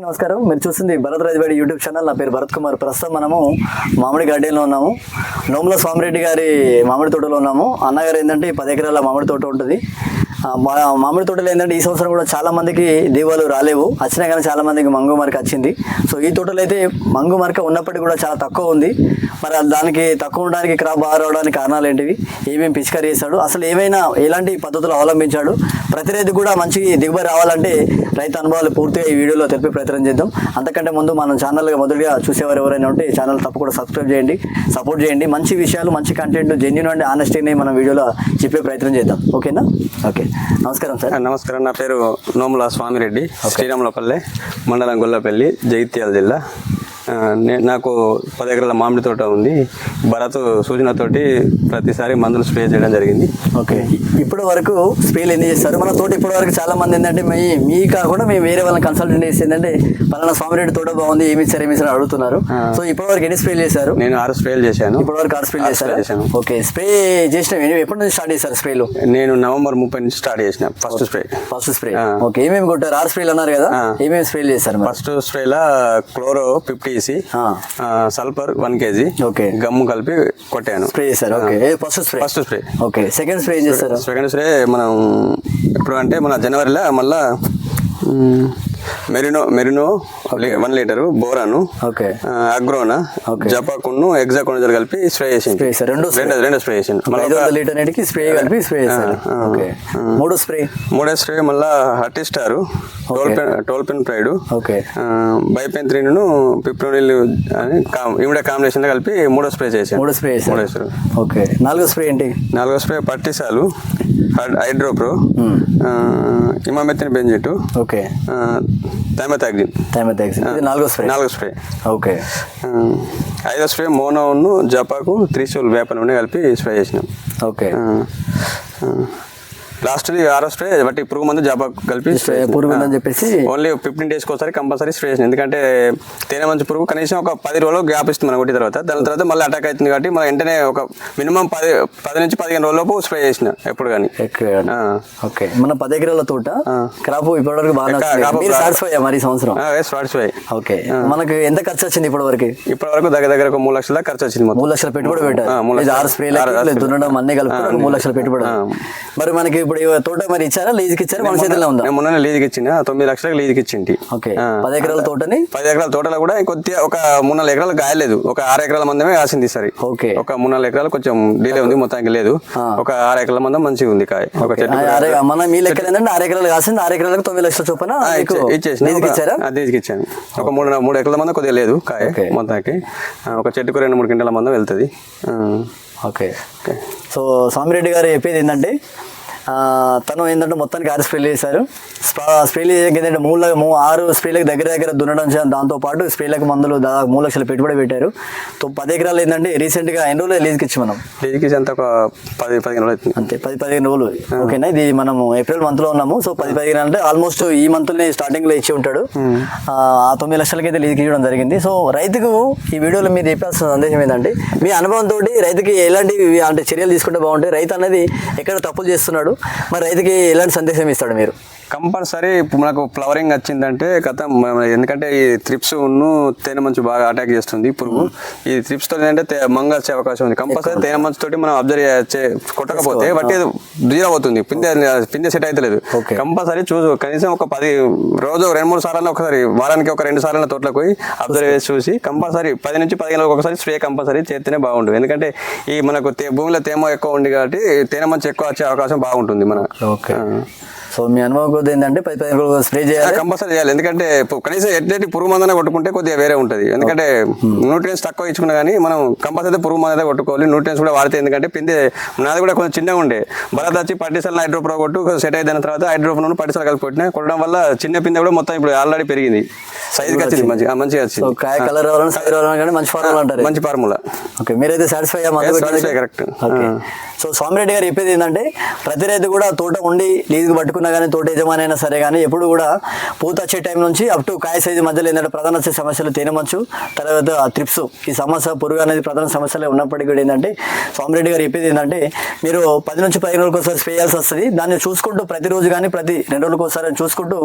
నమస్కారం. మీరు చూస్తుంది భరత్ రాజవాడి యూట్యూబ్ ఛానల్. నా పేరు భరత్ కుమార్. ప్రస్తుతం మనము మామిడి గార్డెన్లో ఉన్నాము. నోముల స్వామిరెడ్డి గారి మామిడి తోటలో ఉన్నాము. అన్నగారు ఏంటంటే పది ఎకరాల మామిడి తోట ఉంటుంది. మామిడి తోటలో ఏంటంటే ఈ సంవత్సరం కూడా చాలా మందికి దీవాలు రాలేవు. వచ్చినా కానీ చాలా మందికి మంగు మరక వచ్చింది. సో ఈ తోటలో అయితే మంగు మరక ఉన్నప్పటికీ కూడా చాలా తక్కువ ఉంది. మరి దానికి తక్కువ ఉండడానికి క్రాప్ బాగా రావడానికి కారణాలు ఏంటివి? ఏమేమి పిచికారీ చేశాడు? అసలు ఏమైనా ఎలాంటి పద్ధతులు అవలంబించాడు? ప్రతి రైతు కూడా మంచి దిగుబడి రావాలంటే రైతు అనుభవాలు పూర్తిగా ఈ వీడియోలో తెలిపే ప్రయత్నం చేద్దాం. అంతకంటే ముందు మనం ఛానల్గా మొదటిగా చూసేవారు ఎవరైనా ఉంటే ఛానల్ తప్పకుండా సబ్స్క్రైబ్ చేయండి సపోర్ట్ చేయండి. మంచి విషయాలు మంచి కంటెంట్ జెన్యున్ అండ్ ఆనెస్టీని మనం వీడియోలో చెప్పే ప్రయత్నం చేద్దాం. ఓకేనా? ఓకే. నమస్కారం సార్. నమస్కారం. నా పేరు నోముల స్వామిరెడ్డి శ్రీరాములపల్లె మండలం గొల్లపల్లి జగిత్యాల జిల్లా. నాకు పది ఎకరాల మామిడి తోట ఉంది. భరత్ సూచనతోటి ప్రతిసారి మందులు స్ప్రే చేయడం జరిగింది. ఓకే. ఇప్పటి వరకు స్ప్రేలు ఎన్ని చేస్తారు మన తోట ఇప్పటి వరకు చాలా మంది ఏంటంటే మీ మీ కాకుండా మేము వేరే వాళ్ళని కన్సల్టెంట్ చేసి ఏంటంటే పలానా స్వామిరెడ్డి తోట బాగుంది ఏమి ఇచ్చారు ఏమి ఇచ్చారు అడుగుతున్నారు. సో ఇప్పటి వరకు ఎన్ని స్ప్రేలు చేశారు? నేను ఆరు స్ప్రేలు చేశాను. ఇప్పటి వరకు ఆరు స్ప్రేలు చేశాను. ఓకే. స్ప్రే చేసిన ఎప్పటి నుంచి స్టార్ట్ చేశారు స్ప్రేలు? నేను నవంబర్ ముప్పై నుంచి స్టార్ట్ చేసిన first spray. First spray. Okay. ఏమేమి కొట్టారు? ఆరు స్ప్రేలు అన్నారు కదా. ఏమేమి స్ప్రేలు చేశారు ఫస్ట్ స్ప్రేలా క్లోరో ఫిఫ్టీ ఆ. Sulphur one KG okay. Gum కలిపి కొట్టాను. స్ప్రే చేశారు? Okay. First spray? First spray. Okay. Second spray చేస్తారు? సెకండ్ స్ప్రే మనం ఎప్పుడు అంటే మన జనవరిలో మళ్ళా మెరినో మెరినో వన్ లీటరు బోరాను ఓకే. అగ్రోనా ఓకే. జపాకును ఎగ్జాకును కలిపి స్ప్రే చేశారు. రెండు రెండు రెండు స్ప్రే వందల లీటర్ నీటికి స్ప్రే కలిపి స్ప్రే ఓకే. మూడు స్ప్రే. మూడో స్ప్రే మళ్ళా హట్టి స్టారు టోల్ పెన్ టోల్ పెన్ ప్రైడ్. ఓకే. బైపెన్ త్రీను పిప్రోనిల్ అని ఇమిడే కాంబినేషన్లో కలిపి మూడో స్ప్రే చేసాను మూడు స్ప్రే మూడో స్ప్రే. ఓకే. నాలుగో స్ప్రే ఏంటి? నాలుగో స్ప్రే పట్టిసాలు. హైడ్రోప్రో ఇమామెత్తిన బెంజిటు ఓకే. థైమతాగ్జిన్ టైం అయితే ఇది నాలుగో స్ప్రే? నాలుగో స్ప్రే. ఓకే. ఐదో స్ప్రే మోనోను జపాకు త్రిశూల్ వేప నూనె కలిపి స్ప్రే చేసినాం. ఓకే. లాస్ట్ ఆరో స్ప్రే బట్టి పురుగు మందు జపాకు కలిపి పురుగు ఉందని చెప్పేసి ఓన్లీ ఫిఫ్టీన్ డేస్కి ఒకసారి కంపల్సరీ స్ప్రే చేసిన ఎందుకంటే తేనె మంచి పురుగు కనీసం ఒక పది రోజులు గ్యాప్ ఇస్తుంది మనం కొట్టిన తర్వాత. దాని తర్వాత మళ్ళీ అటాక్ అవుతుంది కాబట్టి మన వెంటనే ఒక మినిమం పది పది నుంచి పదిహేను రోజులలోపు స్ప్రే చేసిన ఎప్పుడు కానీ. ఓకే. మన పది ఎకరాల తోట? క్రాప్ ఇప్పటివరకు బాగా సాటిస్ఫై మరి సంవత్సరం? Spray okay. మనకు ఎంత ఖర్చు వచ్చింది ఇప్పటి వరకు ఇప్పటి వరకు దగ్గర దగ్గర ఒక మూడు లక్షల ఖర్చు వచ్చింది మూడు లక్షల పెట్టుబడి పెట్టారు. ఆరు స్ప్రేలు. దున్నడం అన్ని కలిపి మూడు లక్షల పెట్టుబడి. మరి మనకి ఇప్పుడు తోట మరి ఇచ్చారా? లీజుకి ఇచ్చారా? మన చేతిలో ఉందా? నేను మొన్న లీజుకి ఇచ్చిన. తొమ్మిది లక్షలకు లీజుకి ఇచ్చింటి. ఓకే. పది ఎకరాల తోటని? పది ఎకరాల తోటలో కూడా కొద్దిగా ఒక మూడు నాలుగు ఎకరాలు గాయలేదు ఒక ఆరు ఎకరాల మందమే కాసింది సరే ఓకే. ఒక మూడు నాలుగు ఎకరాలు కొంచెం డిలే ఉంది మొత్తానికి లేదు. ఒక ఆరు ఎకరాల మందం మంచిగా ఉంది కాయ. ఒక చెట్టు మన మీ లెక్కలు ఏంటంటే ఆరు ఎకరాలు కాసింది ఆరు ఎకరాలకు తొమ్మిది లక్షల చొప్పున ఇచ్చారా? లీజుకి ఇచ్చాను. ఒక మూడు మూడు ఎకరాల మందం కొద్దిగా లేదు కాయ. మొత్తానికి. ఒక చెట్టుకు రెండు మూడు గింటల మందం వెళ్తుంది. ఓకే. ఓకే. సో స్వామిరెడ్డి గారు చెప్పేది ఏంటంటే తను ఏంటంటే మొత్తానికి ఆరు స్ప్రేలు చేశారు. స్పా- స్ప్రేలు చేసాక ఏంటంటే మూడు ల- మూ ఆరు స్ప్రేలకు దగ్గర దగ్గర దున్నడం చే- దాంతో పాటు స్ప్రేలకు మందులు దాదాపు మూడు లక్షలు పెట్టుబడి పెట్టారు. తో పది ఎకరాలు ఏంటంటే రీసెంట్గా ఎన్ని రోజులు లీజ్కి ఇచ్చి మనం? లీజుకి ఇచ్చి ఒక పది పదిహేను రోజులు అంతే పది పదిహేను రోజులు. ఓకేనా? ఇది మనం ఏప్రిల్ మంత్లో ఉన్నాము. సో పది పదిహేను అంటే ఆల్మోస్ట్ ఈ మంత్ స్టార్టింగ్లో ఇచ్చి ఉంటాడు. ఆ ఆ తొమ్మిది లక్షలకి అయితే లీజుకి ఇవ్వడం జరిగింది. సో రైతుకు ఈ వీడియోలో మీరు చెప్పాల్సిన సందేశం ఏంటంటే మీ అనుభవంతో రైతుకి ఎలాంటి అంటే చర్యలు తీసుకుంటే బాగుంటాయి. రైతు అనేది ఎక్కడ తప్పులు చేస్తున్నాడు మరి రైతుకి ఎలాంటి సందేశం ఇస్తాడు మీరు? కంపల్సరీ ఇప్పుడు మనకు ఫ్లవరింగ్ వచ్చిందంటే కథ ఎందుకంటే ఈ త్రిప్స్ ఉన్ను తేనె మంచు బాగా అటాక్ చేస్తుంది. పురుగు ఈ త్రిప్స్తో ఏంటంటే మంగ వచ్చే అవకాశం ఉంది. కంపల్సరీ తేనె మంచు తోటి మనం అబ్జర్వ్ కొట్టకపోతే బట్టి జీరో అవుతుంది. పిందె పిందె సెట్ అవుతలేదు. కంపల్సరీ చూసు కనీసం ఒక పది రోజు రెండు మూడు సార్లు ఒకసారి వారానికి ఒక రెండు సార్లు తోటలోకి పోయి అబ్జర్వ్ చేసి చూసి కంపల్సరీ పది నుంచి పదిహేను ఒకసారి స్ప్రే కంపల్సరీ చేస్తేనే బాగుంటుంది. ఎందుకంటే ఈ మనకు తే- భూమిలో తేమ ఎక్కువ ఉంది కాబట్టి తేనె మంచు ఎక్కువ వచ్చే అవకాశం బాగుంటుంది మన ఓకే. సో మీ అనుభవం కొద్ది ఏంటంటే పది రోజులు స్ప్రే చేయాలి. కంపల్సరీ చేయాలి. ఎందుకంటే కనీసం ఎట్లయితే పురుగు మందనే కొట్టుకుంటే కొద్దిగా వేరే ఉంటుంది. ఎందుకంటే న్యూట్రియన్స్ తక్కువ ఇచ్చుకున్నా కానీ మనం కంపల్సరీ పురుగు మందనే కొట్టుకోవాలి. న్యూట్రియన్స్ కూడా వాడితే ఎందుకంటే పిండి నాది కూడా కొంచెం చిన్నగా ఉండే. భరత్ వచ్చి పట్టిసల్ హైడ్రోప్రో కొట్టు సెట్ అయిన తర్వాత హైడ్రోప్రో పట్టిసల్ కలిపి కొట్టినా కొట్టడం వల్ల చిన్న పిండి కూడా మొత్తం ఇప్పుడు ఆల్రెడీ పెరిగింది. సైజుకి వచ్చింది. మంచిగా మంచిగా వచ్చింది. కాయ కలర్ రావాలని సైజ్ రావాలని కానీ మంచి ఫార్మల్ అంటారు. మంచి ఫార్ములా ఓకే మీరైతే సాటిస్ఫై ఆ. సో స్వామిరెడ్డి గారు చెప్పేది ఏంటంటే ప్రతి రైతు కూడా తోట ఉండి లీజుకి పట్టుకుని ఉన్నా కానీ తోట యజమాని అయినా సరే కానీ ఎప్పుడు కూడా పూత వచ్చే టైం నుంచి అప్ టు కాయ సైజు మధ్యలో ఏంటంటే ప్రధాన వచ్చే సమస్యలు తేనెమంచు తర్వాత త్రిప్స్ ఈ సమస్య పురుగు అనేది ప్రధాన సమస్యలు ఉన్నప్పటికీ కూడా ఏంటంటే సోమరెడ్డి గారు చెప్పేది ఏంటంటే మీరు పది నుంచి పదిహేను రోజులకు ఒకసారి చేయాల్సి వస్తుంది. దాన్ని చూసుకుంటూ ప్రతిరోజు కానీ ప్రతి రెండు రోజులకు ఒకసారి చూసుకుంటూ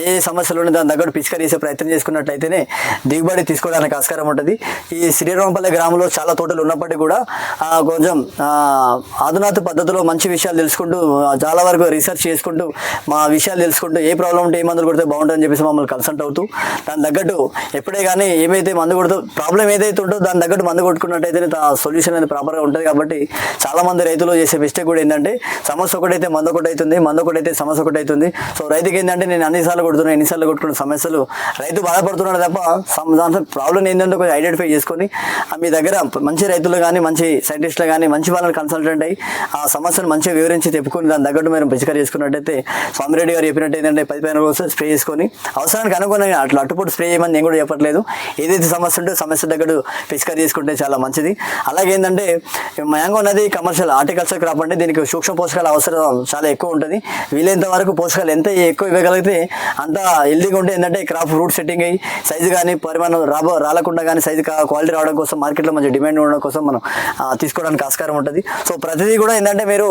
ఏ సమస్యలు ఉన్నాయి దాని తగ్గట్టు పిచికారీ ప్రయత్నం చేసుకున్నట్లయితేనే దిగుబడి తీసుకోవడానికి ఆస్కారం ఉంటుంది. ఈ శ్రీరామపల్లి గ్రామంలో చాలా తోటలు ఉన్నప్పటికీ కూడా కొంచెం ఆ, ఆధునాత పద్ధతిలో మంచి విషయాలు తెలుసుకుంటూ చాలా వరకు రీసెర్చ్ చేసుకుంటూ మా విషయాలు తెలుసుకుంటూ ఏ ప్రాబ్లం ఉంటే ఏ మందులు కొడితే బాగుంటుందని చెప్పేసి మమ్మల్ని కన్సల్ట్ అవుతూ దాని తగ్గట్టు ఎప్పుడే కానీ ఏమైతే మందు కొడుతూ ప్రాబ్లం ఏదైతే ఉంటుందో దాని తగ్గట్టు మందు కొట్టుకున్నట్టయితే సొల్యూషన్ అనేది ప్రాపర్గా ఉంటుంది కాబట్టి చాలా మంది రైతులు చేసే మిస్టేక్ కూడా ఏంటంటే సమస్య ఒకటైతే మందు ఒకటి అవుతుంది మందు ఒకటైతే సమస్య ఒకటి అవుతుంది సో రైతుకి ఏంటంటే నేను అన్నిసార్లు కొడుతున్నాను ఎన్నిసార్లు కొట్టుకున్న సమస్యలు రైతు బాధపడుతున్నాడు తప్ప దాంట్లో ప్రాబ్లం ఏంటంటే కొంచెం ఐడెంటిఫై చేసుకొని మీ దగ్గర మంచి రైతులు కానీ మంచి సైంటిస్టులు కానీ మంచి వాళ్ళని కన్సల్టెంట్ అయ్యి ఆ సమస్యను మంచిగా వివరించి చెప్పుకొని దాని తగ్గట్టు మీరు పిచికారి చేసుకున్నట్టయితే స్వామిరెడ్డి గారు చెప్పినట్టు ఏంటంటే పది పదిహేను రోజులు స్ప్రే చేసుకొని అవసరానికి అనుగుణంగా అట్లా అట్టుపోటు స్ప్రే చేయమని నేను కూడా చెప్పట్లేదు. ఏదైతే సమస్య ఉంటే సమస్య తగ్గట్టు పిచికారి చేసుకుంటే చాలా మంచిది. అలాగే ఏంటంటే మ్యాంగో అనేది కమర్షియల్ హార్టికల్చర్ క్రాప్ అంటే దీనికి సూక్ష్మ పోషకాల అవసరం చాలా ఎక్కువ ఉంటుంది. వీలైనంత వరకు పోషకాలు ఎంత ఎక్కువ ఇవ్వగలిగితే అంత హెల్దీగా ఉంటే ఏంటంటే క్రాప్ రూట్ సెట్టింగ్ అయ్యి సైజు కానీ పరిమాణం రాబో రాలకుండా కానీ సైజు క్వాలిటీ రావడం కోసం మార్కెట్లో మంచి డిమాండ్ ఉండడం కోసం మనం తీసుకోవడానికి ఆస్కారం ఉంటుంది. సో ప్రతిదీ కూడా ఏంటంటే మీరు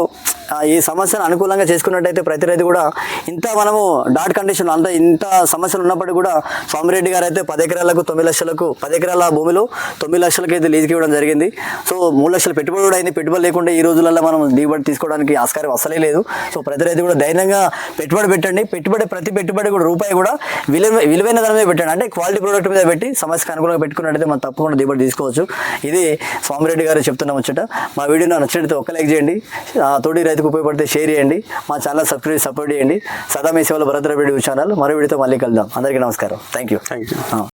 ఈ సమస్యను అనుకూలంగా చేసుకున్నట్టయితే ప్రతి రైతు కూడా ఇంత మనము డాట్ కండిషన్ అంత ఇంత సమస్యలు ఉన్నప్పటికీ కూడా స్వామిరెడ్డి గారు అయితే పది ఎకరాలకు తొమ్మిది లక్షలకు పది ఎకరాల భూమిలో తొమ్మిది లక్షలకి అయితే లీజుకి ఇవ్వడం జరిగింది. సో మూడు లక్షలు పెట్టుబడి కూడా అయింది. పెట్టుబడి లేకుండా ఈ రోజులలో మనం దిగుబడి తీసుకోవడానికి ఆస్కారం అసలే లేదు. సో ప్రతి రైతు కూడా ధైర్యంగా పెట్టుబడి పెట్టండి. పెట్టుబడి ప్రతి పెట్టుబడి కూడా రూపాయి కూడా విలువ విలువైన దాని మీద పెట్టండి. అంటే క్వాలిటీ ప్రోడక్ట్ మీద పెట్టి సమస్యకు అనుకూలంగా పెట్టుకున్నట్టయితే మనం తప్పకుండా దిగుబడి తీసుకోవచ్చు. ఇది స్వామిరెడ్డి గారు చెప్తున్న ముచ్చట. మా వీడియో నచ్చినట్టు ఒక లైక్ చేయండి. తోటి రైతుకు ఉపయోగపడితే షేర్ చేయండి. మా ఛానల్ సబ్స్క్రైబ్ సపోర్ట్ చేయండి సదా మీ సేవల రెడ్డి ఛానల్. మరో వీడియోతో మళ్ళీ కలుద్దాం. అందరికీ నమస్కారం. Thank you thank you